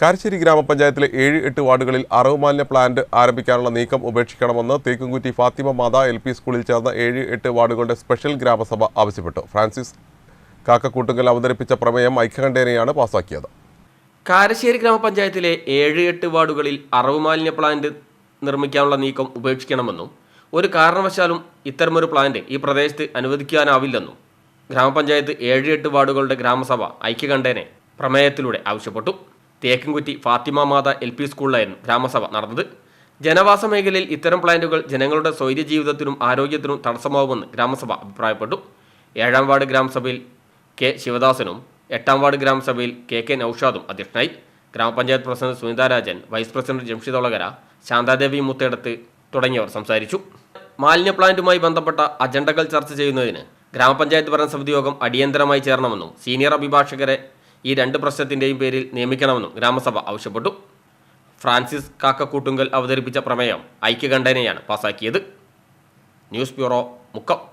കാരശ്ശേരി ഗ്രാമപഞ്ചായത്തിലെ ഏഴ് എട്ട് വാർഡുകളിൽ അറവുമാലിന്യ പ്ലാന്റ് ആരംഭിക്കാനുള്ള നീക്കം ഉപേക്ഷിക്കണമെന്ന് തേക്കുംകുറ്റി ഫാത്തിമ മാതാ എൽ പി സ്കൂളിൽ ചേർന്ന ഏഴ് എട്ട് വാർഡുകളുടെ സ്പെഷ്യൽ ഗ്രാമസഭ ആവശ്യപ്പെട്ടു. ഫ്രാൻസിസ് കാക്കക്കൂട്ടുങ്കൽ അവതരിപ്പിച്ച പ്രമേയം ഐക്യകണ്ഠേനയാണ് പാസാക്കിയത്. കാരശ്ശേരി ഗ്രാമപഞ്ചായത്തിലെ ഏഴ് എട്ട് വാർഡുകളിൽ അറവ് മാലിന്യ പ്ലാന്റ് നിർമ്മിക്കാനുള്ള നീക്കം ഉപേക്ഷിക്കണമെന്നും ഒരു കാരണവശാലും ഇത്തരമൊരു പ്ലാന്റ് ഈ പ്രദേശത്ത് അനുവദിക്കാനാവില്ലെന്നും ഗ്രാമപഞ്ചായത്ത് ഏഴ് എട്ട് വാർഡുകളുടെ ഗ്രാമസഭ ഐക്യകണ്ഠേനെ പ്രമേയത്തിലൂടെ ആവശ്യപ്പെട്ടു. തേക്കൻകുറ്റി ഫാത്തിമ മാത എൽ പി സ്കൂളിലായിരുന്നു ഗ്രാമസഭ നടന്നത്. ജനവാസ മേഖലയിൽ ഇത്തരം പ്ലാന്റുകൾ ജനങ്ങളുടെ സ്വൈര്യ ജീവിതത്തിനും ആരോഗ്യത്തിനും തടസ്സമാവുമെന്ന് ഗ്രാമസഭ അഭിപ്രായപ്പെട്ടു. ഏഴാം വാർഡ് ഗ്രാമസഭയിൽ കെ ശിവദാസനും എട്ടാം വാർഡ് ഗ്രാമസഭയിൽ കെ കെ നൌഷാദും അധ്യക്ഷനായി. ഗ്രാമപഞ്ചായത്ത് president Sunitha Rajan vice president Jamshid Olakara Shanthadevi Muthedath തുടങ്ങിയവർ സംസാരിച്ചു. മാലിന്യ പ്ലാന്റുമായി ബന്ധപ്പെട്ട അജണ്ടകൾ ചർച്ച ചെയ്യുന്നതിന് ഗ്രാമപഞ്ചായത്ത് ഭരണസമിതി യോഗം അടിയന്തരമായി ചേരണമെന്നും സീനിയർ അഭിഭാഷകരെ ഈ രണ്ട് പ്രശ്നത്തിന്റെയും പേരിൽ നിയമിക്കണമെന്നും ഗ്രാമസഭ ആവശ്യപ്പെട്ടു. ഫ്രാൻസിസ് കാക്കക്കൂട്ടുങ്കൽ അവതരിപ്പിച്ച പ്രമേയം ഐക്യകണ്ഠേനയാണ് പാസാക്കിയത്. News bureau Mukkam.